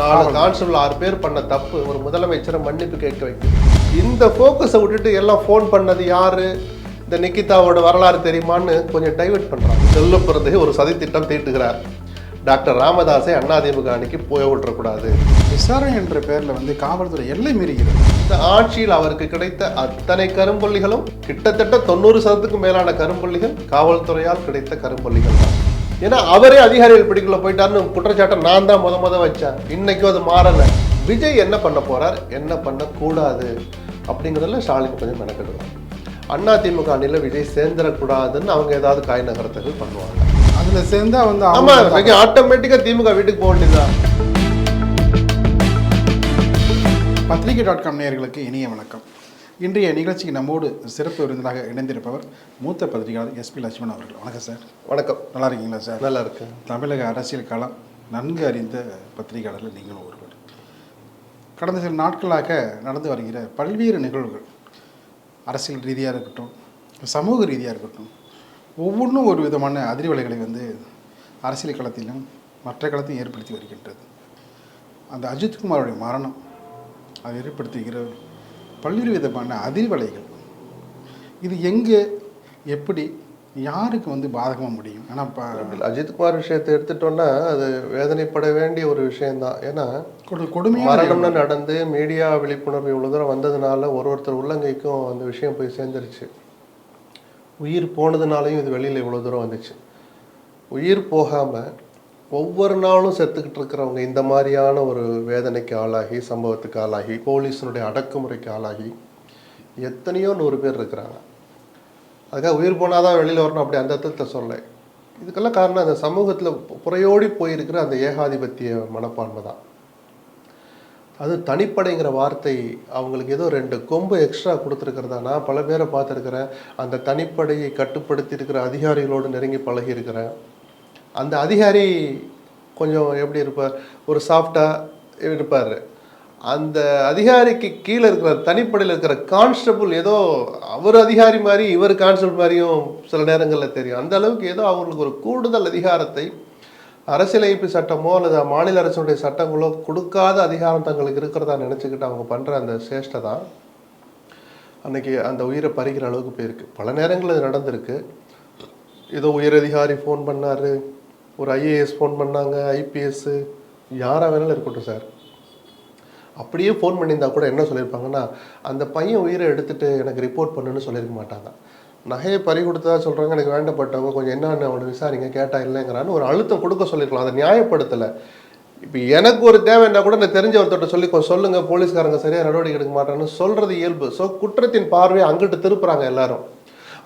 நாலு கான்ஸ்டபிள் ஆறு பேர் பண்ண தப்பு ஒரு முதலமைச்சரை மன்னிப்பு கேட்க வைக்கும் இந்த ஃபோக்கஸை விட்டுட்டு எல்லாம் ஃபோன் பண்ணது யாரு? இந்த நிக்கிதாவோட வரலாறு தெரியுமான்னு கொஞ்சம் டைவர்ட் பண்றாங்க. செல்ல பிறந்தே ஒரு சதித்திட்டம் தீட்டுகிறார். டாக்டர் ராமதாஸை அதிமுக அணிக்கு போய் விட்டுறக்கூடாது விசாரணை என்ற பெயரில் வந்து காவல்துறை எல்லை மீறுகிறது. இந்த ஆட்சியில் அவருக்கு கிடைத்த அத்தனை கரும்புள்ளிகளும் கிட்டத்தட்ட தொண்ணூறு சதத்துக்கும் மேலான கரும்புள்ளிகள் காவல்துறையால் கிடைத்த கரும்புள்ளிகள் தான். ஏன்னா அவரே அதிகாரிகள் பிடிக்குள்ள போயிட்டாருன்னு குற்றச்சாட்டை நான் தான் முத முத வச்சேன். இன்னைக்கும் அது மாறல. விஜய் என்ன பண்ண போறார்? என்ன பண்ணக்கூடாது? அப்படிங்கிறதுல ஸ்டாலின் கொஞ்சம் மெனக்கெடுவார் அண்ணா திமுக அணியில் விஜய் சேர்ந்துடக்கூடாதுன்னு அவங்க ஏதாவது காய் நகரத்துகள் பண்ணுவாங்க. அதில் சேர்ந்தா வந்து ஆமா அவங்க ஆட்டோமேட்டிக்கா திமுக வீட்டுக்கு போக வேண்டியதுதான். பத்திரிகை டாட் காம் நேயர்களுக்கு இனிய வணக்கம். இன்றைய நிகழ்ச்சிக்கு நம்மோடு சிறப்பு விருந்தினராக இணைந்திருப்பவர் மூத்த பத்திரிகையாளர் எஸ்பி லட்சுமணன் அவர்கள். வணக்கம் சார். வணக்கம். நல்லா இருக்கீங்களா சார்? நல்லா இருக்கு தமிழக அரசியல் களம் நன்கு அறிந்த பத்திரிகையாளர்கள் நீங்களும் ஒருவர். கடந்த சில நாட்களாக நடந்து வருகிற பல்வேறு நிகழ்வுகள் அரசியல் ரீதியாக இருக்கட்டும் சமூக ரீதியாக இருக்கட்டும் ஒவ்வொன்றும் ஒரு விதமான அதிர்வலைகளை வந்து அரசியல் களத்திலும் மற்ற களத்தையும் ஏற்படுத்தி வருகின்றது. அந்த அஜித்குமாரோடைய மரணம் அது ஏற்படுத்துகிற பல்வேறு விதமான அதிர்வலைகள். இது எங்கே எப்படி யாருக்கு வந்து பாதகமாக முடியும்? ஆனால் இப்போ அஜித்குமார் விஷயத்தை எடுத்துட்டோம்னா அது வேதனைப்பட வேண்டிய ஒரு விஷயம்தான். ஏன்னா கொடு கொடுமையான மரணம்னு நடந்து மீடியா விழிப்புணர்வு இவ்வளோ தூரம் வந்ததுனால ஒரு ஒருத்தர் உள்ளங்கைக்கும் அந்த விஷயம் போய் சேர்ந்துருச்சு. உயிர் போனதுனாலையும் இது வெளியில் இவ்வளோ தூரம் வந்துச்சு. உயிர் போகாமல் ஒவ்வொரு நாளும் செத்துக்கிட்டு இருக்கிறவங்க இந்த மாதிரியான ஒரு வேதனைக்கு ஆளாகி சம்பவத்துக்கு ஆளாகி போலீஸினுடைய அடக்குமுறைக்கு ஆளாகி எத்தனையோ நூறு பேர் இருக்கிறாங்க. அதுக்காக உயிர் போனால் தான் வெளியில் வரணும் அப்படி அந்த அர்த்தத்தை சொல்ல இதுக்கெல்லாம் காரணம் அந்த சமூகத்தில் புறையோடி போயிருக்கிற அந்த ஏகாதிபத்திய மனப்பான்மை தான். அது தனிப்படைங்கிற வார்த்தை அவங்களுக்கு ஏதோ ரெண்டு கொம்பு எக்ஸ்ட்ரா கொடுத்துருக்கிறதா நான் பல பேரை பார்த்துருக்கிறேன். அந்த தனிப்படையை கட்டுப்படுத்தி இருக்கிற அதிகாரிகளோடு நெருங்கி பழகி இருக்கிறேன் அந்த அதிகாரி கொஞ்சம் எப்படி இருப்பார்? ஒரு சாஃப்டாக இருப்பார். அந்த அதிகாரிக்கு கீழே இருக்கிற தனிப்படையில் இருக்கிற கான்ஸ்டபுள் ஏதோ அவர் அதிகாரி மாதிரி இவர் கான்ஸ்டபுள் மாதிரியும் சில நேரங்களில் தெரியும். அந்த அளவுக்கு ஏதோ அவங்களுக்கு ஒரு கூடுதல் அதிகாரத்தை அரசியலமைப்பு சட்டமோ அல்லது மாநில அரசுடைய சட்டங்களோ கொடுக்காத அதிகாரம் தங்களுக்கு இருக்கிறதா நினச்சிக்கிட்டு அவங்க பண்ணுற அந்த சேஷ்டை தான் அன்னைக்கு அந்த உயிரை பறிக்கிற அளவுக்கு போயிருக்கு. பல நேரங்கள் இது நடந்திருக்கு. ஏதோ உயரதிகாரி ஃபோன் பண்ணார். ஒரு ஐஏஎஸ் ஃபோன் பண்ணாங்க ஐபிஎஸ்ஸு யாராக வேணாலும் இருக்கட்டும் சார் அப்படியே ஃபோன் பண்ணியிருந்தா கூட என்ன சொல்லியிருப்பாங்கன்னா அந்த பையன் உயிரை எடுத்துகிட்டு எனக்கு ரிப்போர்ட் பண்ணுன்னு சொல்லியிருக்க மாட்டாங்க. நகையை பறி கொடுத்ததா சொல்கிறாங்க எனக்கு வேண்டப்பட்டவங்க கொஞ்சம் என்னென்ன அவனை விசாரிங்க கேட்டா இல்லைங்கிறான்னு ஒரு அழுத்தம் கொடுக்க சொல்லியிருக்கலாம். அதை நியாயப்படுத்தலை. இப்போ எனக்கு ஒரு தேவைன்னா கூட நான் தெரிஞ்ச ஒருத்தர்கிட்ட சொல்லி கொஞ்சம் சொல்லுங்கள் போலீஸ்காரங்க சரியாக நடவடிக்கை எடுக்க மாட்டான்னு சொல்கிறது இயல்பு. ஸோ குற்றத்தின் பார்வையை அங்கிட்டு திருப்புறாங்க எல்லாரும்.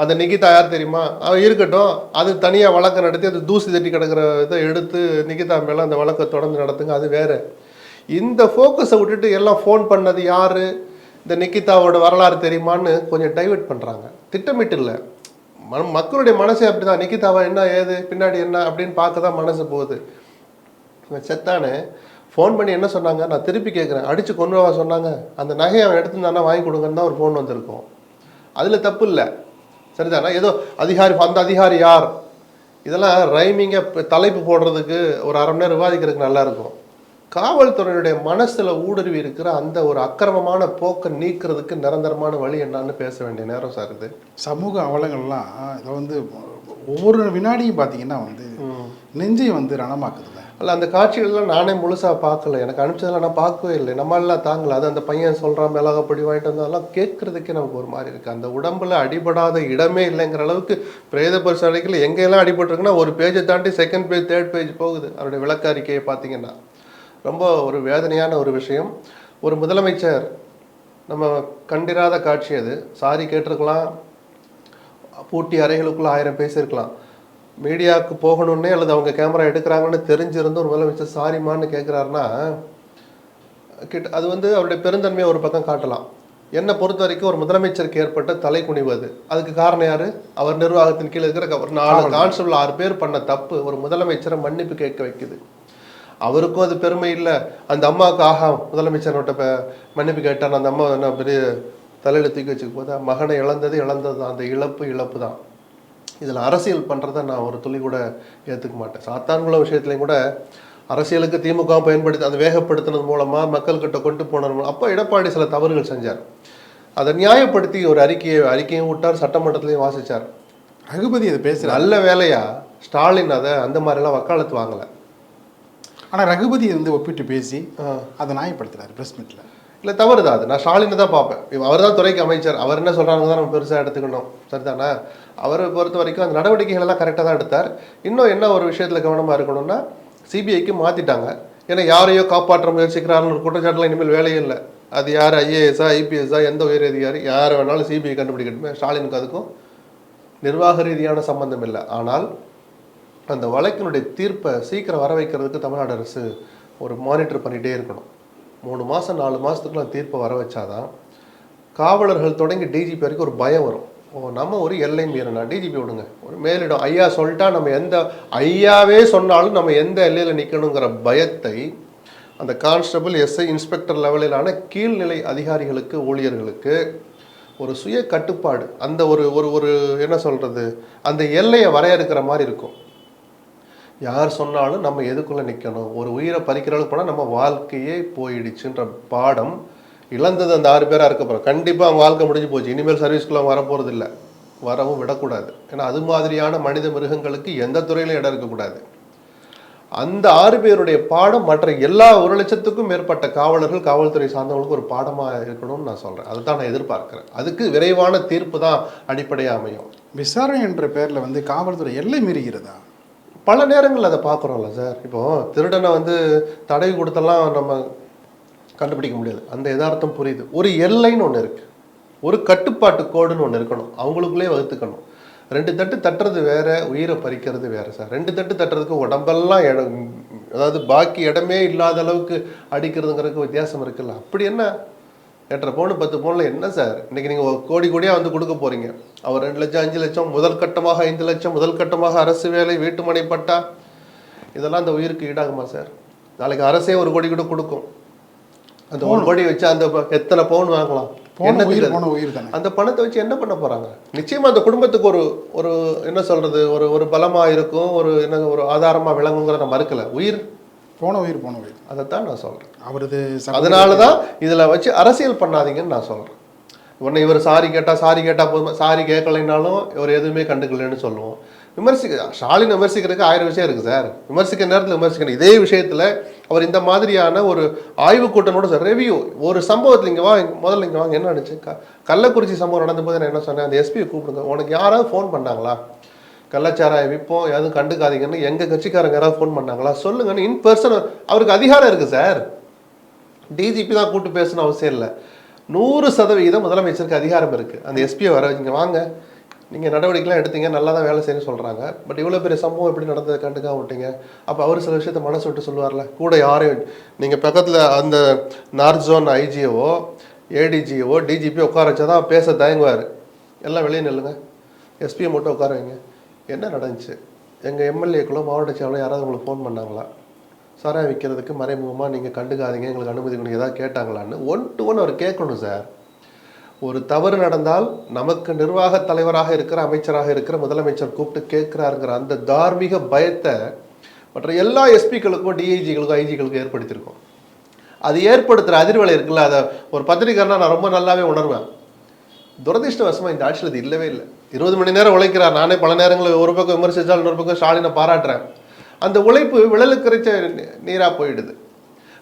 அந்த நிகிதா யார் தெரியுமா? அவ இருக்கட்டும் அது தனியாக வழக்கு நடத்தி அது தூசி தட்டி கிடக்கிற இதை எடுத்து நிகிதா மேலே அந்த வழக்கை தொடர்ந்து நடத்துங்க அது வேறு. இந்த ஃபோக்கஸை விட்டுட்டு எல்லாம் ஃபோன் பண்ணது யார்? இந்த நிக்கிதாவோட வரலாறு தெரியுமான்னு கொஞ்சம் டைவெர்ட் பண்ணுறாங்க திட்டமிட்டு இல்லை. மன மக்களுடைய மனசே அப்படிதான். நிக்கிதாவை என்ன ஏது பின்னாடி என்ன அப்படின்னு பார்க்க தான் மனசு போகுது. இவன் செத்தானே. ஃபோன் பண்ணி என்ன சொன்னாங்க? நான் திருப்பி கேட்குறேன். அடித்து கொண்டு வா சொன்னாங்க. அந்த நகையை அவன் எடுத்துருந்தானா வாங்கி கொடுங்கன்னு தான் ஒரு ஃபோன் வந்திருக்கும். அதில் தப்பு இல்லை. சரிதானா? ஏதோ அதிகாரி அந்த அதிகாரி யார்? இதெல்லாம் ரைமிங்காக தலைப்பு போடுறதுக்கு ஒரு அரை மணி நேரம் விவாதிக்கிறதுக்கு நல்லா இருக்கும் காவல்துறையுடைய மனசில் ஊடுருவி இருக்கிற அந்த ஒரு அக்கிரமமான போக்கை நீக்கிறதுக்கு நிரந்தரமான வழி என்னன்னு பேச வேண்டிய நேரம் சார் இது. சமூக அவலங்கள்லாம் இதை வந்து ஒவ்வொரு வினாடியும் பார்த்தீங்கன்னா வந்து நெஞ்சை வந்து ரணமாக்குதுல்ல அல்ல அந்த காட்சிகள்லாம் நானே முழுசாக பார்க்கல. எனக்கு அனுப்பிச்சதெல்லாம் நான் பார்க்கவே இல்லை. நம்மளாம் தாங்கல. அது அந்த பையன் சொல்கிறான் மிளகாப்பொடி வாங்கிட்டு வந்தாலும் கேட்குறதுக்கே நமக்கு ஒரு மாதிரி இருக்குது அந்த உடம்புல அடிபடாத இடமே இல்லைங்கிற அளவுக்கு பிரேத பரிசோதனைகள் எங்கெல்லாம் அடிபட்டுருக்குன்னா ஒரு பேஜை தாண்டி செகண்ட் பேஜ் தேர்ட் பேஜ் போகுது. அவருடைய விளக்க அறிக்கையை பார்த்தீங்கன்னா. ரொம்ப ஒரு வேதனையான ஒரு விஷயம். ஒரு முதலமைச்சர் நம்ம கண்டிராத காட்சி அது. சாரி கேட்டிருக்கலாம். பூட்டி அறைகளுக்குள்ள ஆயிரம் பேசியிருக்கலாம். மீடியாவுக்கு போகணுன்னே அல்லது அவங்க கேமரா எடுக்கிறாங்கன்னு தெரிஞ்சிருந்து ஒரு முதலமைச்சர் சாரிமான்னு கேட்குறாருன்னா கிட்ட அது வந்து அவருடைய பெருந்தன்மையை ஒரு பக்கம் காட்டலாம். என்னை பொறுத்த வரைக்கும் ஒரு முதலமைச்சருக்கு ஏற்பட்ட தலை குனிவு அது. அதுக்கு காரணம் யாரு? அவர் நிர்வாகத்தின் கீழே இருக்கிற ஒரு நாலு கான்ஸ்டபிள் ஆறு பேர் பண்ண தப்பு ஒரு முதலமைச்சரை மன்னிப்பு கேட்க வைக்குது. அவருக்கும் அது பெருமை இல்லை. அந்த அம்மாவுக்கு ஆஹா முதலமைச்சர்கிட்ட மன்னிப்பு கேட்டார் அந்த அம்மா என்ன பெரிய தலையில் தூக்கி வச்சுக்க போதா? மகனை இழந்தது இழந்தது தான் அந்த இழப்பு இழப்பு தான் இதில் அரசியல் பண்ணுறத நான் ஒரு துளி கூட ஏற்றுக்க மாட்டேன். சாத்தான்குளம் விஷயத்துலையும் கூட அரசியலுக்கு திமுக பயன்படுத்தி அதை வேகப்படுத்தினது மூலமா மக்கள்கிட்ட கொண்டு போனது அப்போ எடப்பாடி சில தவறுகள் செஞ்சார். அதை நியாயப்படுத்தி ஒரு அறிக்கையை அறிக்கையும் விட்டார் சட்டமன்றத்திலையும் வாசிச்சார். ரகுபதி அதை பேசுகிறார் நல்ல வேலையா? ஸ்டாலின் அதை அந்த மாதிரிலாம் வக்காலத்து வாங்கலை. ஆனால் ரகுபதி வந்து ஒப்பிட்டு பேசி. அதை நியாயப்படுத்துறாரு ப்ரெஸ் மீட்டில் இல்லை தவறு தான் அது. நான் ஸ்டாலினை தான் பார்ப்பேன். அவர் தான் துறைக்கு அமைச்சர். அவர் என்ன சொல்கிறாங்க தான் நம்ம பெருசாக எடுத்துக்கணும். சரிதானே? அவரை பொறுத்த வரைக்கும் அந்த நடவடிக்கைகள் எல்லாம் கரெக்டாக தான் எடுத்தார். இன்னும் என்ன ஒரு விஷயத்தில் கவனமாக இருக்கணும்னா சிபிஐக்கு மாற்றிட்டாங்க ஏன்னா யாரையோ காப்பாற்ற முயற்சிக்கிறாருன்னு ஒரு குற்றச்சாட்டுலாம் இனிமேல் வேலையே இல்லை. அது யார்? ஐஏஎஸ்ஸா ஐபிஎஸ்ஸா எந்த உயர் அதிகாரி யார் வேணாலும் சிபிஐ கண்டுபிடிக்கட்டுமே. ஸ்டாலினுக்கு அதுக்கும் நிர்வாக ரீதியான சம்பந்தம் இல்லை. ஆனால் அந்த வழக்கினுடைய தீர்ப்பை சீக்கிரம் வர வைக்கிறதுக்கு தமிழ்நாடு அரசு ஒரு மானிட்டர் பண்ணிகிட்டே இருக்கணும். மூணு மாதம் நாலு மாதத்துக்குள்ள தீர்ப்பை வர வச்சாதான் காவலர்கள் தொடங்கி டிஜிபி வரைக்கும் ஒரு பயம் வரும். ஓ நம்ம ஒரு எல்லை மீறனா டிஜிபி விடுங்க. ஒரு மேலிடம் ஐயா சொல்லிட்டா நம்ம எந்த ஐயாவே சொன்னாலும் நம்ம எந்த எல்லையில் நிற்கணுங்கிற பயத்தை அந்த கான்ஸ்டபிள் எஸ்ஐ இன்ஸ்பெக்டர் லெவலிலான கீழ்நிலை அதிகாரிகளுக்கு ஊழியர்களுக்கு ஒரு சுய கட்டுப்பாடு அந்த ஒரு ஒரு ஒரு என்ன சொல்கிறது அந்த எல்லையை வரையறுக்கிற மாதிரி இருக்கும். யார் சொன்னாலும் நம்ம எதுக்குள்ளே நிற்கணும் ஒரு உயிரை பறிக்கிற அளவுக்கு போனால் நம்ம வாழ்க்கையே போயிடுச்சுன்ற பாடம் இழந்தது அந்த ஆறு பேராக இருக்க போகிறோம் கண்டிப்பாக அவங்க வாழ்க்கை முடிஞ்சு போச்சு. இனிமேல் சர்வீஸ்க்குள்ளே அவங்க வரப்போகிறது இல்லை வரவும் விடக்கூடாது. ஏன்னா அது மாதிரியான மனித மிருகங்களுக்கு எந்த துறையிலும் இடம் இருக்கக்கூடாது. அந்த ஆறு பேருடைய பாடம் மற்ற எல்லா ஒரு லட்சத்துக்கும் மேற்பட்ட காவலர்கள் காவல்துறை சார்ந்தவங்களுக்கு ஒரு பாடமாக இருக்கணும்னு நான் சொல்கிறேன் அதுதான் நான் எதிர்பார்க்குறேன். அதுக்கு விரைவான தீர்ப்பு தான் அடிப்படையாக அமையும். விசாரணை என்ற பேரில் வந்து காவல்துறை எல்லை மீறுகிறதா? பல நேரங்களில் அதை பார்க்குறோம்ல சார். இப்போது திருடனை வந்து தடை கொடுத்தெல்லாம் நம்ம கண்டுபிடிக்க முடியாது. அந்த யதார்த்தம் புரியுது. ஒரு எல்லைன்னு ஒன்று இருக்குது ஒரு கட்டுப்பாட்டு கோடுன்னு ஒன்று இருக்கணும். அவங்களுக்குள்ளே வகுத்துக்கணும். ரெண்டு தட்டு தட்டுறது வேற உயிரை பறிக்கிறது வேற சார். ரெண்டு தட்டு தட்டுறதுக்கு உடம்பெல்லாம் இடம் அதாவது பாக்கி இடமே இல்லாத அளவுக்கு அடிக்கிறதுங்கிறதுக்கு வித்தியாசம் இருக்குல்ல. அப்படி என்ன? எட்டரை பவுன் பத்து பவுனில் என்ன சார்? இன்னைக்கு நீங்கள் கோடி கோடியாக வந்து கொடுக்க போறீங்க. அவர் ரெண்டு லட்சம் அஞ்சு லட்சம் முதல் கட்டமாக ஐந்து லட்சம் முதல் கட்டமாக அரசு வேலை வீட்டுமனை பட்டா இதெல்லாம் அந்த உயிருக்கு ஈடாகுமா சார்? நாளைக்கு அரசே ஒரு கோடி கூட கொடுக்கும். அந்த ஒரு கோடி வச்சு அந்த எத்தனை பவுன் வாங்கலாம்? அந்த பணத்தை வச்சு என்ன பண்ண போறாங்க? நிச்சயமா அந்த குடும்பத்துக்கு ஒரு ஒரு என்ன சொல்றது ஒரு ஒரு பலமா இருக்கும் ஒரு என்ன ஒரு ஆதாரமா விளங்குங்கிறத மறுக்கல. உயிர் போன உயிர் போன உயிர். அதைத்தான் நான் சொல்றேன். அவரது அதனால தான் இதுல வச்சு அரசியல் பண்ணாதீங்கன்னு நான் சொல்றேன். உடனே இவர் சாரி கேட்டா சாரி கேட்டா போதுமா? சாரி கேட்கலைனாலும் இவர் எதுவுமே கண்டுக்கலன்னு சொல்லுவோம். விமர்சிக்க ஸ்டாலின் விமர்சிக்கிறதுக்கு ஆயிரம் விஷயம் இருக்கு சார். விமர்சிக்கிற நேரத்தில் விமர்சிக்கணும். இதே விஷயத்துல அவர் இந்த மாதிரியான ஒரு ஆய்வு கூட்டனோட சார் ரெவியூ ஒரு சம்பவத்தில் இங்க வா முதல்ல இங்க வாங்க. என்ன நடந்துச்சு க கள்ளக்குறிச்சி சம்பவம் நடந்தபோது நான் என்ன சொன்னேன்? அந்த எஸ்பியை கூப்பிடுங்க. உனக்கு யாராவது ஃபோன் பண்ணாங்களா? கள்ளச்சாராய விற்போம் எதுவும் கண்டுக்காதீங்கன்னு எங்க கட்சிக்காரங்க யாராவது ஃபோன் பண்ணாங்களா? சொல்லுங்கன்னு இன் பர்சன் அவருக்கு அதிகாரம் இருக்கு சார் டிஜிபி தான் கூப்பிட்டு பேசணும் அவசியம் இல்லை. நூறு சதவிகிதம் முதலமைச்சருக்கு அதிகாரம் இருக்கு. அந்த எஸ்பியை வர வச்சுங்க வாங்க. நீங்க நடவடிக்கைலாம் எடுத்தீங்க நல்லா தான் வேலை செய்யணும்னு சொல்றாங்க. பட் இவ்வளோ பெரிய சம்பவம் எப்படி நடந்தது கண்டுக்காம விட்டீங்க? அப்போ அவர் சில விஷயத்த மனசு விட்டு சொல்லுவார்ல கூட யாரையும் நீங்க பக்கத்தில் அந்த north zone IGO ADGO DGP உட்கார வச்சாதான் பேச தயங்குவார். எல்லாம் வெளியே நில்லுங்க. எஸ்பியை மட்டும் உட்கார வைங்க. என்ன நடந்துச்சு? எங்கள் எம்எல்ஏக்களோ மாவட்ட செயலாளர் யாராவது உங்களுக்கு ஃபோன் பண்ணாங்களா? சாராய் விற்கிறதுக்கு மறைமுகமாக நீங்கள் கண்டுக்காதீங்க எங்களுக்கு அனுமதி கொடுங்க ஏதாவது கேட்டாங்களான்னு? ஒன் டு ஒன் அவர் கேட்கணும் சார் ஒரு தவறு நடந்தால் நமக்கு நிர்வாக தலைவராக இருக்கிற அமைச்சராக இருக்கிற முதலமைச்சர் கூப்பிட்டு கேட்குறாருங்கிற அந்த தார்மீக பயத்தை மற்ற எல்லா எஸ்பிக்களுக்கும் டிஐஜிகளுக்கும் ஐஜிகளுக்கும் ஏற்படுத்தியிருக்கோம். அது ஏற்படுத்துகிற அதிர்வலை இருக்குல்ல அதை ஒரு பத்திரிகைனா நான் ரொம்ப நல்லாவே உணர்வேன். துரதிர்ஷ்டவசமாக இந்த ஆட்சியில் இது இல்லவே இல்லை. இருபது மணி நேரம் உழைக்கிறார். நானே பல நேரங்களில் ஒரு பக்கம் விமர்சித்தால் இன்னொரு பக்கம் ஸ்டாலினை பாராட்டுறேன். அந்த உழைப்பு விழலுக்குறைச்ச நீராக போயிடுது.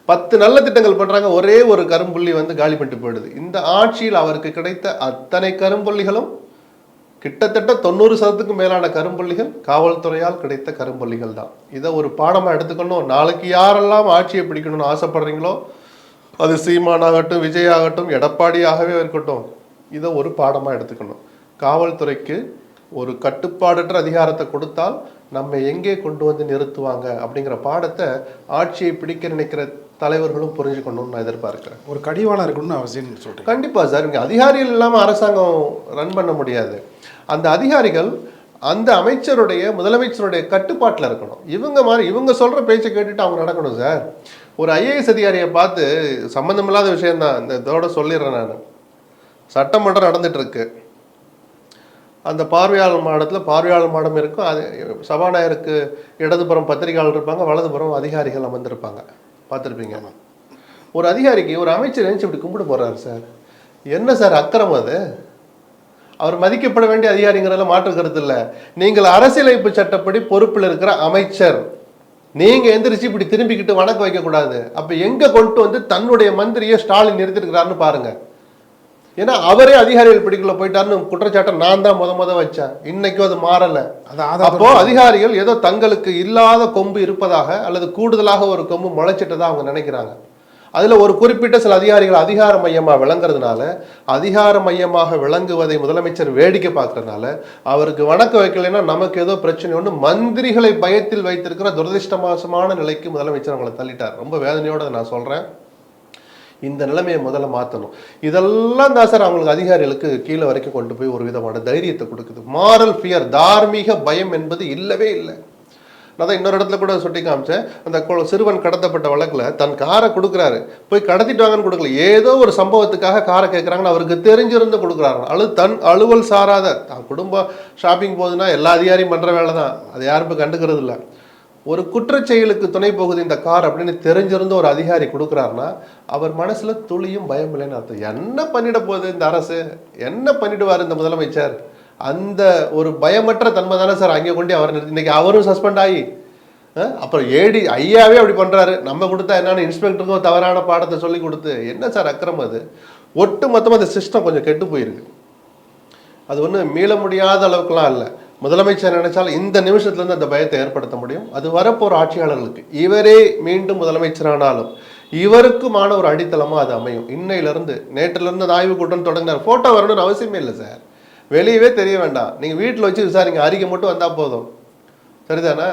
பத்து நல்ல திட்டங்கள் பண்ணுறாங்க ஒரே ஒரு கரும்புள்ளி வந்து காலி பண்ணிட்டு போயிடுது. இந்த ஆட்சியில் அவருக்கு கிடைத்த அத்தனை கரும்புள்ளிகளும் கிட்டத்தட்ட தொண்ணூறு சதத்துக்கு மேலான கரும்புள்ளிகள் காவல்துறையால் கிடைத்த கரும்புள்ளிகள் தான். இதை ஒரு பாடமாக எடுத்துக்கணும். நாளைக்கு யாரெல்லாம் ஆட்சியை பிடிக்கணும்னு ஆசைப்படுறீங்களோ அது சீமானாகட்டும் விஜய் ஆகட்டும் எடப்பாடியாகவே இருக்கட்டும் இதை ஒரு பாடமாக எடுத்துக்கணும். காவல்துறைக்கு ஒரு கட்டுப்பாடற்ற அதிகாரத்தை கொடுத்தால் நம்ம எங்கே கொண்டு வந்து நிறுத்துவாங்க அப்படிங்கிற பாடத்தை ஆட்சியை பிடிக்க நினைக்கிற தலைவர்களும் புரிஞ்சுக்கணும்னு நான் எதிர்பார்க்கிறேன். ஒரு கடிவாளம் இருக்கணும்னு அவசியம் சொல்றேன் கண்டிப்பா சார் இங்க அதிகாரிகள் இல்லாம அரசாங்கம் ரன் பண்ண முடியாது. அந்த அதிகாரிகள் அந்த அமைச்சருடைய முதலமைச்சருடைய கட்டுப்பாட்டில் இருக்கணும். இவங்க மாதிரி இவங்க சொல்ற பேச்சை கேட்டுட்டு அவங்க நடக்கணும் சார். ஒரு ஐஏஎஸ் அதிகாரியை பார்த்து சம்மந்தமில்லாத விஷயம்தான் இந்த இதோட சொல்லிடுறேன் நான். சட்டமன்றம் நடந்துட்டு இருக்கு. அந்த பார்வையாளர் மாடத்தில் பார்வையாளர் மாடம் இருக்கும். அது சபாநாயகருக்கு இடதுபுறம் பத்திரிகையாளர் இருப்பாங்க வலதுபுறம் அதிகாரிகள் அமர்ந்திருப்பாங்க. பார்த்துருப்பீங்க. ஒரு அதிகாரிக்கு ஒரு அமைச்சர் நினைச்சு இப்படி கும்பிட போறாரு சார். என்ன சார் அக்கிரம் அது? அவர் மதிக்கப்பட வேண்டிய அதிகாரிங்கிறதுல மாற்று கருத்து இல்லை. நீங்கள் அரசியலமைப்பு சட்டப்படி பொறுப்பில் இருக்கிற அமைச்சர் நீங்க எந்திரிச்சு இப்படி திரும்பிக்கிட்டு வணக்கம் வைக்கக்கூடாது. அப்ப எங்க கொண்டு வந்து தன்னுடைய மந்திரியை ஸ்டாலின் நிறுத்திருக்கிறாருன்னு பாருங்க. ஏன்னா அவரே அதிகாரிகள் பிடிக்குள்ள போயிட்டாருன்னு குற்றச்சாட்டை நான் தான் முத முத வச்சேன். இன்னைக்கும் அது மாறல. அப்போ அதிகாரிகள் ஏதோ தங்களுக்கு இல்லாத கொம்பு இருப்பதாக அல்லது கூடுதலாக ஒரு கொம்பு முளைச்சிட்டதா அவங்க நினைக்கிறாங்க. அதுல ஒரு குறிப்பிட்ட சில அதிகாரிகள் அதிகார மையமா விளங்குறதுனால அதிகார மையமாக விளங்குவதை முதலமைச்சர் வேடிக்கை பார்க்கறதுனால அவருக்கு வணக்கம் வைக்கலைன்னா நமக்கு ஏதோ பிரச்சனை. ஒன்று மந்திரிகளை பயத்தில் வைத்திருக்கிற துரதிருஷ்டமாசமான நிலைக்கு முதலமைச்சர் அவங்களை தள்ளிட்டார். ரொம்ப வேதனையோட நான் சொல்றேன். இந்த நிலைமையை முதல்ல மாற்றணும் இதெல்லாம் தான் சார் அவங்களுக்கு அதிகாரிகளுக்கு கீழே வரைக்கும் கொண்டு போய் ஒரு விதமான தைரியத்தை கொடுக்குது. மாரல் ஃபியர் தார்மீக பயம் என்பது இல்லவே இல்லை. நான் தான் இன்னொரு இடத்துல கூட சுட்டி காமிச்சேன். அந்த கு- சிறுவன் கடத்தப்பட்ட வழக்கில் தன் காரை கொடுக்குறாரு. போய் கடத்திட்டு வாங்கன்னு கொடுக்கல. ஏதோ ஒரு சம்பவத்துக்காக காரை கேட்குறாங்கன்னு அவருக்கு தெரிஞ்சிருந்து கொடுக்குறாரு அழு தன் அலுவல் சாராத தான் குடும்பம் ஷாப்பிங் போகுதுன்னா எல்லா அதிகாரியும் பண்ணுற வேலை தான் அது யாரும் இப்போ கண்டுக்கிறது இல்லை ஒரு குற்றச்செயலுக்கு துணை போகுது இந்த கார் அப்படின்னு தெரிஞ்சிருந்து ஒரு அதிகாரி கொடுக்குறாருன்னா அவர் மனசில் துளியும் பயம் இல்லைன்னு அர்த்தம். என்ன பண்ணிட போகுது இந்த அரசு? என்ன பண்ணிடுவார் இந்த முதலமைச்சர்? அந்த ஒரு பயமற்ற தன்மை தானே சார் அங்கே கொண்டு அவர் இன்னைக்கு அவரும் சஸ்பெண்ட் ஆகி அப்புறம் ஏடி ஐயாவே அப்படி பண்ணுறாரு நம்ம கொடுத்தா என்னன்னு இன்ஸ்பெக்டருக்கும் தவறான பாடத்தை சொல்லி கொடுத்து என்ன சார் அக்கிரம் அது? ஒட்டு மொத்தமாக அந்த சிஸ்டம் கொஞ்சம் கெட்டு போயிருக்கு. அது ஒன்றும் மீள முடியாத அளவுக்குலாம் இல்லை. முதலமைச்சர் நினைச்சால் இந்த நிமிஷத்துலேருந்து அந்த பயத்தை ஏற்படுத்த முடியும். அது வரப்போற ஆட்சியாளர்களுக்கு. இவரே மீண்டும் முதலமைச்சரானாலும் இவருக்குமான ஒரு அடித்தளமாக அது அமையும். இன்னையிலேருந்து நேற்றுலேருந்து அந்த ஆய்வு கூட்டம் தொடங்கினார். ஃபோட்டோ வரணும்னு அவசியமே இல்லை சார் வெளியவே தெரிய வேண்டாம். நீங்கள் வீட்டில் வச்சு விசாரிங்க. அறிக்கை மட்டும் வந்தால் போதும். சரிதானே?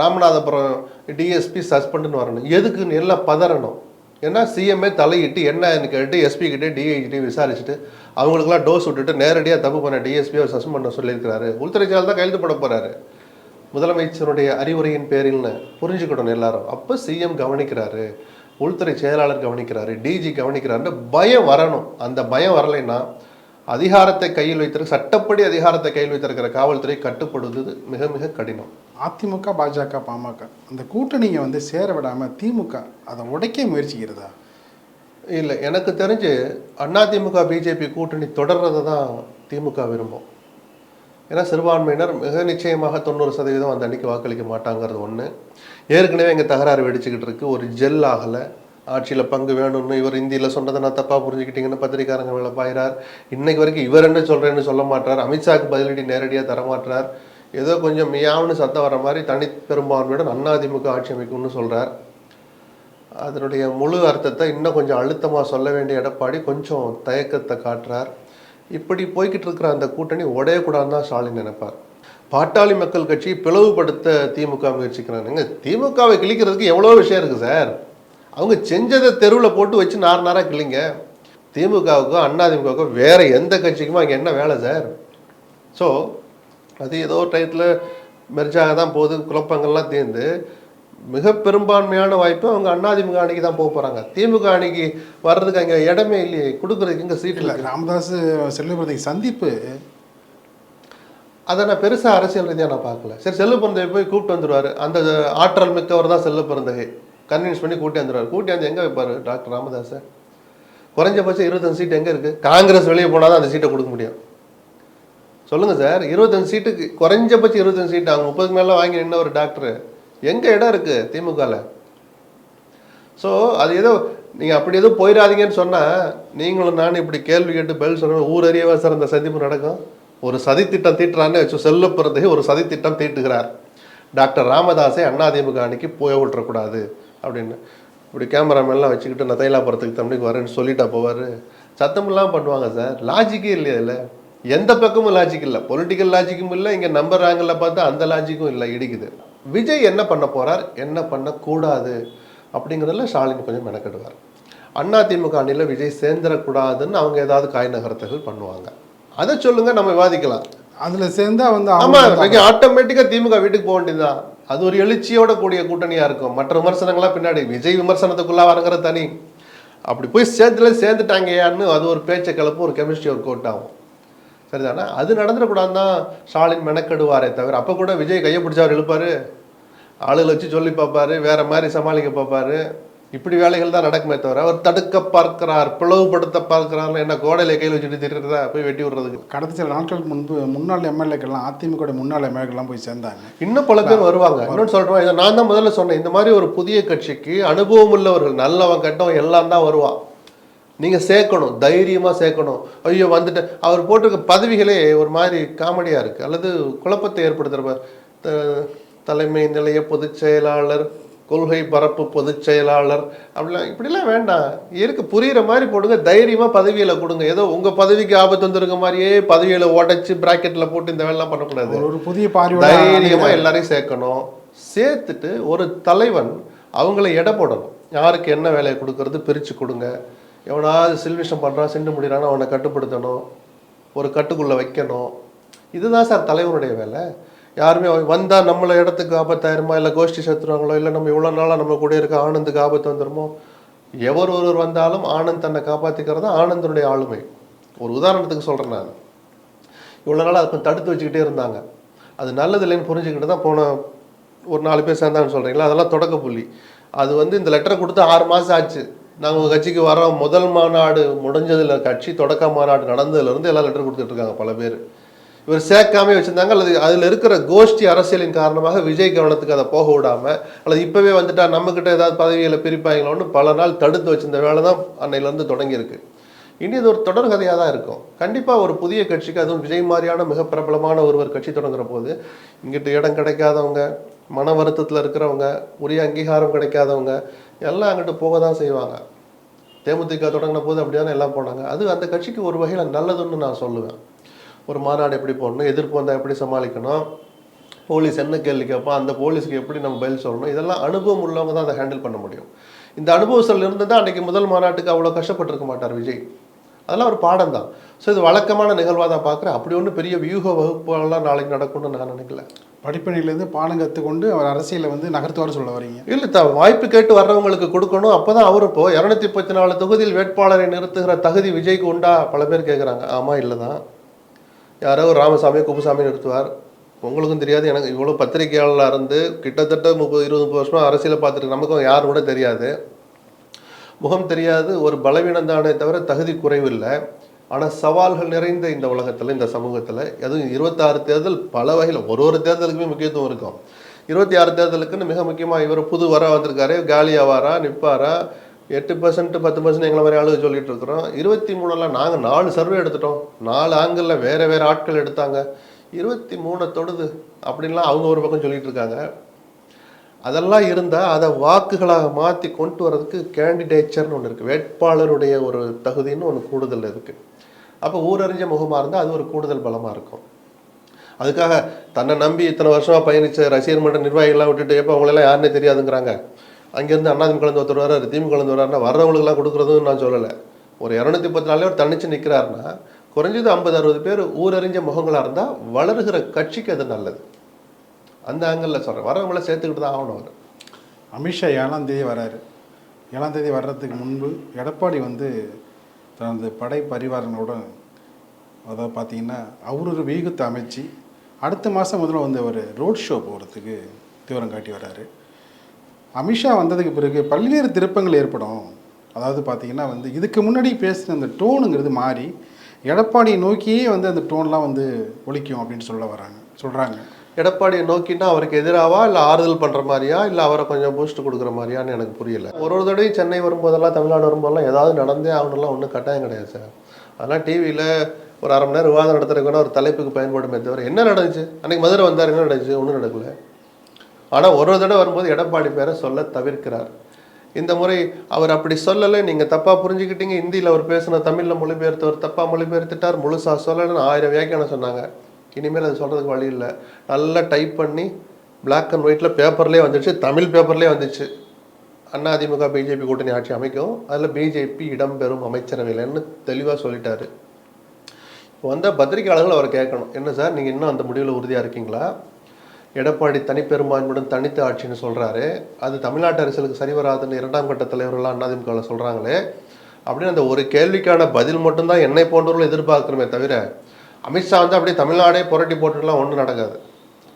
ராமநாதபுரம் டிஎஸ்பி சஸ்பெண்டுன்னு வரணும். எதுக்குன்னு எல்லாம் பதறணும்? ஏன்னா சிஎம்ஏ தலையிட்டு என்னன்னு கேட்டு எஸ்பி கிட்டே டிஐஜிட்டே விசாரிச்சுட்டு அவங்களுக்குலாம் டோஸ் விட்டுட்டு நேரடியாக தப்பு பண்ண டிஎஸ்பி அவர் சஸ்பெண்ட் பண்ண சொல்லியிருக்கிறாரு. உள்துறை செயல் தான் கையெழுத்து போட போகிறாரு முதலமைச்சருடைய அறிவுரையின் பேரில்னு புரிஞ்சுக்கிடணும் எல்லாரும். அப்போ சிஎம் கவனிக்கிறாரு உள்துறை செயலாளர் கவனிக்கிறாரு டிஜி கவனிக்கிறாருன்னு பயம் வரணும். அந்த பயம் வரலைன்னா அதிகாரத்தை கையில் வைத்திருக்க சட்டப்படி அதிகாரத்தை கையில் வைத்திருக்கிற காவல்துறை கட்டுப்படுவது மிக மிக கடினம். அதிமுக பாஜக பாமக அந்த கூட்டணியை வந்து சேர விடாமல் திமுக அதை உடைக்க முயற்சிக்கிறதா? இல்லை எனக்கு தெரிஞ்சு அதிமுக பிஜேபி கூட்டணி தொடர்றதை தான் திமுக விரும்பும். ஏன்னா சிறுபான்மையினர் மிக நிச்சயமாக தொண்ணூறு சதவீதம் அந்த அன்னைக்கு வாக்களிக்க மாட்டாங்கிறது ஒன்று ஏற்கனவே இங்கே தகராறு வெடிச்சுக்கிட்டு இருக்குது ஒரு ஜெல் ஆகலை. ஆட்சியில் பங்கு வேணும்னு இவர் இந்தியில் சொன்னதை நான் தப்பாக புரிஞ்சுக்கிட்டீங்கன்னு பத்திரிக்காரங்க வேலை பாயிறார். இன்னைக்கு வரைக்கும் இவர் என்ன சொல்கிறேன்னு சொல்ல மாட்டார். அமித்ஷாக்கு பதிலடி நேரடியாக தரமாட்டார் ஏதோ கொஞ்சம் மியாவுன்னு சத்தம் வர மாதிரி தனி பெரும்பான்மையுடன் அதிமுக ஆட்சி அமைக்கும்னு சொல்கிறார் அதனுடைய முழு அர்த்தத்தை இன்னும் கொஞ்சம் அழுத்தமாக சொல்ல வேண்டிய எடப்பாடி கொஞ்சம் தயக்கத்தை காட்டுறார். இப்படி போய்கிட்டு இருக்கிற அந்த கூட்டணி உடையக்கூடாதுன்னு தான் ஸ்டாலின் நினைப்பார். பாட்டாளி மக்கள் கட்சி பிளவுபடுத்த திமுக முயற்சிக்கிறானுங்க திமுகவை கிழிக்கிறதுக்கு எவ்வளோ விஷயம் இருக்குது சார்? அவங்க செஞ்சதை தெருவில் போட்டு வச்சு நார் நாராக கிளிங்க திமுகவுக்கோ அதிமுகவுக்கோ வேறு எந்த கட்சிக்குமோ அங்கே என்ன வேலை சார்? ஸோ அது ஏதோ டயத்தில் மெர்ஜாக தான் போகுது குழப்பங்கள்லாம் தீர்ந்து மிக பெரும்பான்மையான வாய்ப்பு அவங்க அதிமுக அணிக்கு தான் போக போகிறாங்க திமுக அணிக்கு வர்றதுக்கு அங்கே இடமே இல்லையே. கொடுக்குறதுக்கு இங்கே சீட் இல்லை ராமதாஸ் செல்வபிரதி சந்திப்பு. அதை நான் பெருசாக அரசியல் ரீதியாக நான் பார்க்கல. சரி செல்ல பிறந்தகை போய் கூப்பிட்டு வந்துடுவார் அந்த ஆற்றல் மிக்கவர் தான் செல்ல பிறந்தகை கன்வின்ஸ் பண்ணி கூட்டி வந்துடுவார் கூட்டி வந்து எங்கே வைப்பார் டாக்டர் ராமதாஸை குறைஞ்சபட்சம் இருபத்தஞ்சு சீட் எங்கே இருக்குது காங்கிரஸ் வெளியே போனால் தான் அந்த சீட்டை கொடுக்க முடியும். சொல்லுங்கள் சார் இருபத்தஞ்சு சீட்டுக்கு குறைஞ்சபட்சம் இருபத்தஞ்சு சீட்டு அவங்க முப்பதுக்கு மேலே வாங்கி நின்ன ஒரு டாக்டர். எங்கே இடம் இருக்குது திமுகவில் ஸோ அது ஏதோ நீங்கள் அப்படி எதுவும் போயிடாதீங்கன்னு சொன்னால் நீங்களும் நானும் இப்படி கேள்வி கேட்டு பதில் சொன்ன ஊர் அறியவா சார் அந்த சந்திப்பு நடக்கும்? ஒரு சதித்திட்டம் தீட்டுறான்னு வச்சு செல்ல பிறந்தகை ஒரு சதித்திட்டம் தீட்டுகிறார். டாக்டர் ராமதாஸை அதிமுக அணிக்கு போய் விட்டுறக்கூடாது அப்படின்னு. இப்படி கேமராமேன்லாம் வச்சுக்கிட்டு நான் தைலாபுரத்துக்கு தம்பிக்கு வரேன்னு சொல்லிட்டா போவார். சத்தமெல்லாம் பண்ணுவாங்க சார். லாஜிக்கே இல்லையா இல்லை எந்த பக்கமும் லாஜிக் இல்லை. பொலிட்டிக்கல் லாஜிக்கும் இல்லை. இங்கே நம்பர் ஆங்கிளில் பார்த்தா அந்த லாஜிக்கும் இல்லை இடிக்குது. விஜய் என்ன பண்ண போறார் என்ன பண்ணக்கூடாது அப்படிங்கிறதுல ஸ்டாலின் கொஞ்சம் மெனக்கெடுவார். அதிமுக அணியில் விஜய் சேர்ந்துடக்கூடாதுன்னு அவங்க ஏதாவது காய் நகரத்துகள் பண்ணுவாங்க. அதை சொல்லுங்க நம்ம விவாதிக்கலாம். அதுல சேர்ந்தா வந்து ஆமா அவங்க இன்னைக்கு ஆட்டோமேட்டிக்கா திமுக வீட்டுக்கு போக வேண்டியதுதான். அது ஒரு எழுச்சியோட கூடிய கூட்டணியா இருக்கும். மற்ற விமர்சனங்கள்லாம் பின்னாடி விஜய் விமர்சனத்துக்குள்ளா வரங்கிற தனி. அப்படி போய் சேர்த்துல சேர்ந்துட்டாங்கயான்னு அது ஒரு பேச்சை கிளப்பும் ஒரு கெமிஸ்ட்ரி ஒர்க் அவுட் ஆகும். சரிதானே? அது நடந்துடக்கூடாதுன்னு தான் ஸ்டாலின் மெனக்கெடுவாரே தவிர அப்போ கூட விஜய் கையை பிடிச்சவர் இழுப்பாரு. ஆளுகளை வச்சு சொல்லி பார்ப்பாரு வேற மாதிரி சமாளிக்க பார்ப்பாரு. இப்படி வேலைகள் தான் நடக்குமே தவிர அவர் தடுக்க பார்க்கிறார் பிளவுபடுத்த பார்க்கிறார் என்ன கோடையில கையில் வச்சுட்டு திட்டுறதா? போய் வெட்டி விடுறதுக்கு. கடந்த சில நாட்களுக்கு முன்பு முன்னாள் எம்எல்ஏக்கெல்லாம் அதிமுக முன்னாள் எம்எல்ஏக்கெல்லாம் போய் சேர்ந்தாங்க. இன்னும் பல பேர் வருவாங்க. இன்னொன்று சொல்றேன் இதை நான் தான் முதல்ல சொன்னேன். இந்த மாதிரி ஒரு புதிய கட்சிக்கு அனுபவம் உள்ளவர்கள் நல்லவன் கெட்டவன் எல்லாம் தான் வருவான் நீங்க சேர்க்கணும் தைரியமா சேர்க்கணும். ஐயோ வந்துட்டு அவர் போட்டிருக்க பதவிகளே ஒரு மாதிரி காமெடியா இருக்கு. அல்லது குழப்பத்தை ஏற்படுத்துற த- தலைமை நிலைய பொதுச் செயலாளர் கொள்கை பரப்பு பொதுச் செயலாளர் அப்படிலாம் இப்படிலாம் வேண்டாம். இருக்கு புரியுற மாதிரி போடுங்க தைரியமா பதவியில கொடுங்க. ஏதோ உங்க பதவிக்கு ஆபத்து வந்திருக்க மாதிரியே பதவியில உடைச்சு பிராக்கெட்ல போட்டு இந்த வேலைலாம் பண்ணக்கூடாது. ஒரு புதிய பார்வையோட தைரியமா எல்லாரையும் சேர்க்கணும். சேர்த்துட்டு ஒரு தலைவன் அவங்கள எடை போடணும். யாருக்கு என்ன வேலையை கொடுக்கறது பிரிச்சு கொடுங்க. எவனாவது சில்விஷம் பண்றான் சிண்டு முடிறான்னு அவனை கட்டுப்படுத்தணும். ஒரு கட்டுக்குள்ள வைக்கணும். இதுதான் சார் தலைவனுடைய வேலை. யாருமே வந்தால் நம்மளை இடத்துக்கு ஆபத்தாயிருமா இல்லை கோஷ்டி சத்துருவாங்களோ? இல்லை நம்ம இவ்வளோ நாளாக நம்ம கூட இருக்க ஆனந்துக்கு ஆபத்து வந்துருமோ? எவர் ஒருவர் வந்தாலும் ஆனந்த் தன்னை காப்பாற்றிக்கிறது ஆனந்தனுடைய ஆளுமை. ஒரு உதாரணத்துக்கு சொல்கிறேன் நான். இவ்வளோ நாளாக அதை கொஞ்சம் தடுத்து வச்சுக்கிட்டே இருந்தாங்க. அது நல்லது இல்லைன்னு புரிஞ்சுக்கிட்டு தான் போன ஒரு நாலு பேர் சேர்ந்தாங்கன்னு சொல்கிறீங்களா அதெல்லாம் தொடக்க புள்ளி. அது வந்து இந்த லெட்டரை கொடுத்து ஆறு மாதம் ஆச்சு. நாங்கள் உங்கள் கட்சிக்கு வரோம் முதல் மாநாடு முடிஞ்சதில் கட்சி தொடக்க மாநாடு நடந்ததுலேருந்து எல்லாம் லெட்டர் கொடுத்துட்ருக்காங்க பல பேர். இவர் சேர்க்காம வச்சிருந்தாங்க அல்லது அதில் இருக்கிற கோஷ்டி அரசியலின் காரணமாக விஜய் கவனத்துக்கு அதை போக விடாமல் அல்லது இப்போவே வந்துட்டா நம்மக்கிட்ட ஏதாவது பதவிகளை பிரிப்பாங்களோன்னு பல நாள் தடுத்து வச்சிருந்த வேலை தான் அன்னையிலேருந்து தொடங்கியிருக்கு. இனி இது ஒரு தொடர் கதையாக தான் இருக்கும். கண்டிப்பாக ஒரு புதிய கட்சிக்கு அதுவும் விஜய் மாதிரியான மிக பிரபலமான ஒருவர் கட்சி தொடங்குற போது இங்கிட்டு இடம் கிடைக்காதவங்க மன வருத்தத்தில் இருக்கிறவங்க உரிய அங்கீகாரம் கிடைக்காதவங்க எல்லாம் அங்கிட்டு போக தான் செய்வாங்க. தேமுதிக தொடங்கின போது அப்படிதானே எல்லாம் போனாங்க. அது அந்த கட்சிக்கு ஒரு வகையில் நல்லதுன்னு நான் சொல்லுவேன். ஒரு மாநாடு எப்படி போடணும் எதிர்ப்பு வந்தால் எப்படி சமாளிக்கணும் போலீஸ் என்ன கேள்வி கேட்பான் அந்த போலீஸ்க்கு எப்படி நம்ம பதில் சொல்லணும் இதெல்லாம் அனுபவம் உள்ளவங்க தான் அதை ஹேண்டில் பண்ண முடியும். இந்த அனுபவத்தில் இருந்து தான் அன்றைக்கி முதல் மாநாட்டுக்கு அவ்வளோ கஷ்டப்பட்டிருக்க மாட்டார் விஜய். அதெல்லாம் ஒரு பாடம் தான். ஸோ இது வழக்கமான நிகழ்வாக தான் பார்க்குறேன் அப்படி ஒன்றும் பெரிய வியூக வகுப்புகள்லாம் நாளைக்கு நடக்கும்னு நான் நினைக்கல. படிப்பணியிலேருந்து பாடம் கற்றுக்கொண்டு அவர் அரசியலை வந்து நகர்த்துவார் சொல்ல வரீங்க. இல்லை த வாய்ப்பு கேட்டு வர்றவங்களுக்கு கொடுக்கணும். அப்போ தான் அவர் இப்போ இரநூத்தி முப்பத்தி நாலு தொகுதியில் வேட்பாளரை நிறுத்துகிற தகுதி விஜய்க்கு உண்டா? பல பேர் கேட்குறாங்க ஆமாம் இல்லை தான் யாரோ ராமசாமி குப்புசாமி நிறுத்துவார் உங்களுக்கும் தெரியாது எனக்கு இவ்வளோ பத்திரிகையாளராக இருந்து கிட்டத்தட்ட முப்பது இருபது முப்பது வருஷமாக அரசியலை பார்த்துட்டு நமக்கும் யாரும் கூட தெரியாது. முகம் தெரியாது ஒரு பலவீனம் தானே தவிர தகுதி குறைவில்லை. ஆனால் சவால்கள் நிறைந்த இந்த உலகத்தில் இந்த சமூகத்தில் அதுவும் இருபத்தாறு தேர்தல் பல வகையில் ஒரு ஒரு தேர்தலுக்குமே முக்கியத்துவம் இருக்கும். இருபத்தி ஆறு தேர்தலுக்குன்னு மிக முக்கியமாக இவர் புது வர வந்திருக்காரு காலியாவாரா நிற்பாரா எட்டு பர்சன்ட் பத்து பர்சன்ட் எங்களை மாதிரி ஆளுக சொல்லிட்டு இருக்கிறோம். இருபத்தி மூணில் நாங்கள் நாலு சர்வே எடுத்துட்டோம். நாலு ஆங்கிளில் வேறு வேறு ஆட்கள் எடுத்தாங்க. இருபத்தி மூணை தொடுது அப்படின்லாம் அவங்க ஒரு பக்கம் சொல்லிட்டு இருக்காங்க. அதெல்லாம் இருந்தால் அதை வாக்குகளாக மாற்றி கொண்டு வரதுக்கு கேண்டிடேச்சர்னு ஒன்று இருக்குது வேட்பாளருடைய ஒரு தகுதின்னு ஒன்று கூடுதல் இருக்குது அப்போ ஊரறிஞ்ச முகமாக இருந்தால் அது ஒரு கூடுதல் பலமாக இருக்கும். அதுக்காக தன்னை நம்பி இத்தனை வருஷமாக பயணிச்ச ரசிகர் மன்ற நிர்வாகிகள்லாம் விட்டுட்டு எப்போ அவங்களெல்லாம் யாருன்னே தெரியாதுங்கிறாங்க. அங்கேருந்து அண்ணாதிமுக கலந்து ஒருத்தர் வர்றாரு திமுக கலந்து வர்றாருன்னா வர்றவங்களுக்குலாம் கொடுக்குறதுன்னு நான் சொல்லலை. ஒரு இரநூத்தி பத்து நாளே ஒரு தனிச்சு நிற்கிறாருன்னா குறைஞ்சது ஐம்பது அறுபது பேர் ஊரறிஞ்ச முகங்களாக இருந்தால் வளருகிற கட்சிக்கு அது நல்லது. அந்த ஆங்கிளில் சொல்கிறேன் வரவங்கள சேர்த்துக்கிட்டு தான் ஆகணும் அவர். அமித்ஷா ஏழாம் தேதி வராரு ஏழாம் தேதி வர்றதுக்கு முன்பு எடப்பாடி வந்து தனது படை பரிவாரங்களோட அதாவது பார்த்தீங்கன்னா அவர் ஒரு வீகத்தை அமைச்சு அடுத்த மாதம் முதல்ல வந்து ஒரு ரோட் ஷோ போகிறதுக்கு தீவிரம் காட்டி வர்றாரு. அமித்ஷா வந்ததுக்கு பிறகு பல்வேறு திருப்பங்கள் ஏற்படும். அதாவது பார்த்தீங்கன்னா வந்து இதுக்கு முன்னாடி பேசின அந்த டோனுங்கிறது மாறி எடப்பாடியை நோக்கியே வந்து அந்த டோன்லாம் வந்து ஒழிக்கும் அப்படின்னு சொல்ல வராங்க சொல்கிறாங்க எடப்பாடியை நோக்கினா அவருக்கு எதிராவா இல்லை ஆறுதல் பண்ணுற மாதிரியா? இல்லை அவரை கொஞ்சம் பூஸ்ட் கொடுக்குற மாதிரியான்னு எனக்கு புரியல. ஒரு ஒரு தடவையும் சென்னை வரும்போதெல்லாம் தமிழ்நாடு வரும்போதெல்லாம் ஏதாவது நடந்தே ஆகணும்லாம் ஒன்றும் கட்டாயம் கிடையாது சார். அதெல்லாம் டிவியில் ஒரு அரை மணி நேரம் விவாதம் நடத்துறதுக்கு ஒரு தலைப்புக்கு பயன்படுமே தவிர என்ன நடந்துச்சு? அன்றைக்கி மதுரை வந்தார் என்ன நடந்துச்சு? ஒன்றும் நடக்கல. ஆனால் ஒரு தடவை வரும்போது எடப்பாடி பேரை சொல்ல தவிர்க்கிறார். இந்த முறை அவர் அப்படி சொல்லலை நீங்கள் தப்பாக புரிஞ்சுக்கிட்டீங்க. ஹிந்தியில் அவர் பேசின தமிழில் மொழிபெயர்த்தவர் தப்பாக மொழிபெயர்த்துட்டார். முழுசாக சொல்லலைன்னு ஆயிரம் வியாக்கியானம் சொன்னாங்க. இனிமேல் அது சொல்கிறதுக்கு வழி இல்லை. நல்லா டைப் பண்ணி பிளாக் அண்ட் ஒயிட்டில் பேப்பர்லேயே வந்துடுச்சு தமிழ் பேப்பர்லேயே வந்துச்சு அண்ணா அதிமுக பிஜேபி கூட்டணி ஆட்சி அமைக்கும். அதில் பிஜேபி இடம்பெறும் அமைச்சரவையில்னு தெளிவாக சொல்லிட்டாரு. இப்போ வந்த பத்திரிகையாளர்கள் அவர் கேட்கணும். என்ன சார் நீங்கள் இன்னும் அந்த முடிவில் உறுதியாக இருக்கீங்களா? எடப்பாடி தனிப்பெரும்பான்மையுடன் தனித்து ஆட்சின்னு சொல்கிறாரு அது தமிழ்நாட்டு அரசியலுக்கு சரி வராதுன்னு இரண்டாம் கட்ட தலைவர்கள்லாம் அதிமுகவில் சொல்கிறாங்களே அப்படின்னு அந்த ஒரு கேள்விக்கான பதில் மட்டும்தான் என்னை போன்றவர்கள் எதிர்பார்க்கணுமே தவிர அமித்ஷா வந்து அப்படியே தமிழ்நாடே புரட்டி போட்டுலாம் ஒன்றும் நடக்காது.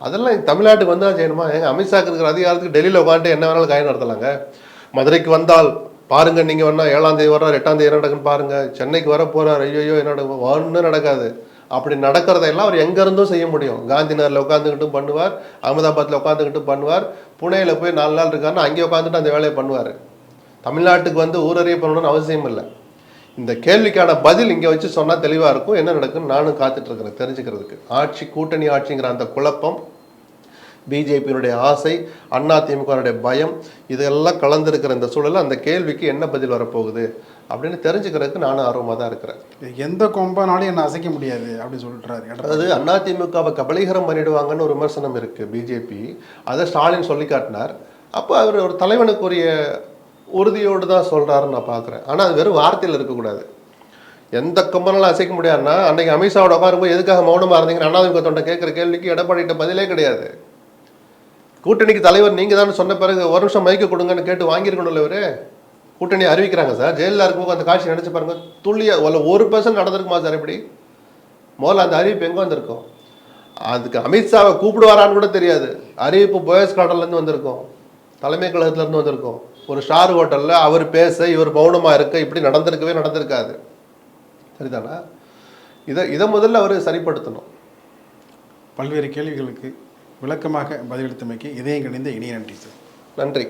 அதெல்லாம் தமிழ்நாட்டுக்கு வந்தால் செய்யணுமா? எங்க அமித்ஷாக்கு இருக்கிற அதிகாரத்துக்கு டெல்லியில் உட்காந்துட்டு என்ன வேணாலும் காயம் நடத்தலாங்க? மதுரைக்கு வந்தால் பாருங்க நீங்கள் வேணா ஏழாம் தேதி வர்றார் எட்டாம் தேதி என்ன நடக்குன்னு பாருங்க. சென்னைக்கு வர போகிறார் ஐயோ என்ன நடக்கும் ஒன்றும் நடக்காது. அப்படி நடக்கிறதையெல்லாம் அவர் எங்கேருந்தும் செய்ய முடியும். காந்தி நகரில் உட்காந்துக்கிட்டும் பண்ணுவார் அகமதாபாத்தில் உட்காந்துக்கிட்டும் பண்ணுவார் புனேயில் போய் நாலு நாள் இருக்காருன்னா அங்கே உட்காந்துட்டு அந்த வேலையை பண்ணுவார். தமிழ்நாட்டுக்கு வந்து ஊரறிய பண்ணணும்னு அவசியம் இல்லை. இந்த கேள்விக்கான பதில் இங்கே வச்சு சொன்னால் தெளிவாக இருக்கும். என்ன நடக்குன்னு நானும் காத்துட்ருக்கிறேன் தெரிஞ்சுக்கிறதுக்கு. ஆட்சி கூட்டணி ஆட்சிங்கிற அந்த குழப்பம் பிஜேபியினுடைய ஆசை அண்ணா பயம் இதெல்லாம் கலந்திருக்கிற இந்த சூழலில் அந்த கேள்விக்கு என்ன பதில் வரப்போகுது? அப்படின்னு தெரிஞ்சுக்கிறதுக்கு நானும் ஆர்வமாக தான் இருக்கிறேன். எந்த கொம்பனாலையும் என்ன அசைக்க முடியாது அப்படின்னு எடப்பாடி. அதாவது அதிமுகவை கபலீகரம் பண்ணிடுவாங்கன்னு ஒரு விமர்சனம் இருக்கு பிஜேபி. அதை ஸ்டாலின் சொல்லி காட்டினார். அப்போ அவர் ஒரு தலைவனுக்குரிய உறுதியோடு தான் சொல்றாருன்னு நான் பார்க்குறேன். ஆனால் அது வெறும் வார்த்தையில் இருக்கக்கூடாது எந்த கொம்பனாலும் அசைக்க முடியாதுன்னா அன்னைக்கு அமித்ஷாவோட உட்காரும்போது எதுக்காக மௌனமாக இருந்தீங்க அண்ணாதிமுக தொண்டை கேட்குற கேள்விக்கு எடப்பாடிகிட்ட பதிலே கிடையாது. கூட்டணிக்கு தலைவர் நீங்க தான் சொன்ன பிறகு ஒரு நிமிஷம் மைக்க கொடுங்கன்னு கேட்டு வாங்கியிருக்கணும்ல இவரு? கூட்டணி அறிவிக்கிறாங்க சார். ஜெயலலிதா இருக்கும்போது அந்த காட்சி நினைச்சு பாருங்க. துல்லியா ஒரு ஒரு பர்சன்ட் நடந்திருக்குமா சார் எப்படி முதல்ல அந்த அறிவிப்பு எங்கே வந்திருக்கும்? அதுக்கு அமித்ஷாவை கூப்பிடுவாரான்னு கூட தெரியாது. அறிவிப்பு போயஸ் கார்டர்லேருந்து வந்திருக்கும். தலைமை கழகத்துலேருந்து வந்திருக்கும். ஒரு ஸ்டார் ஹோட்டலில் அவர் பேச இவர் மௌனமாக இருக்க இப்படி நடந்திருக்கவே நடந்திருக்காது. சரிதானா? இதை இதை முதல்ல அவர் சரிப்படுத்தணும். பல்வேறு கேள்விகளுக்கு விளக்கமாக பதிலளித்தமைக்கு இதயம் கணிந்த இனிய நன்றி சார். நன்றி.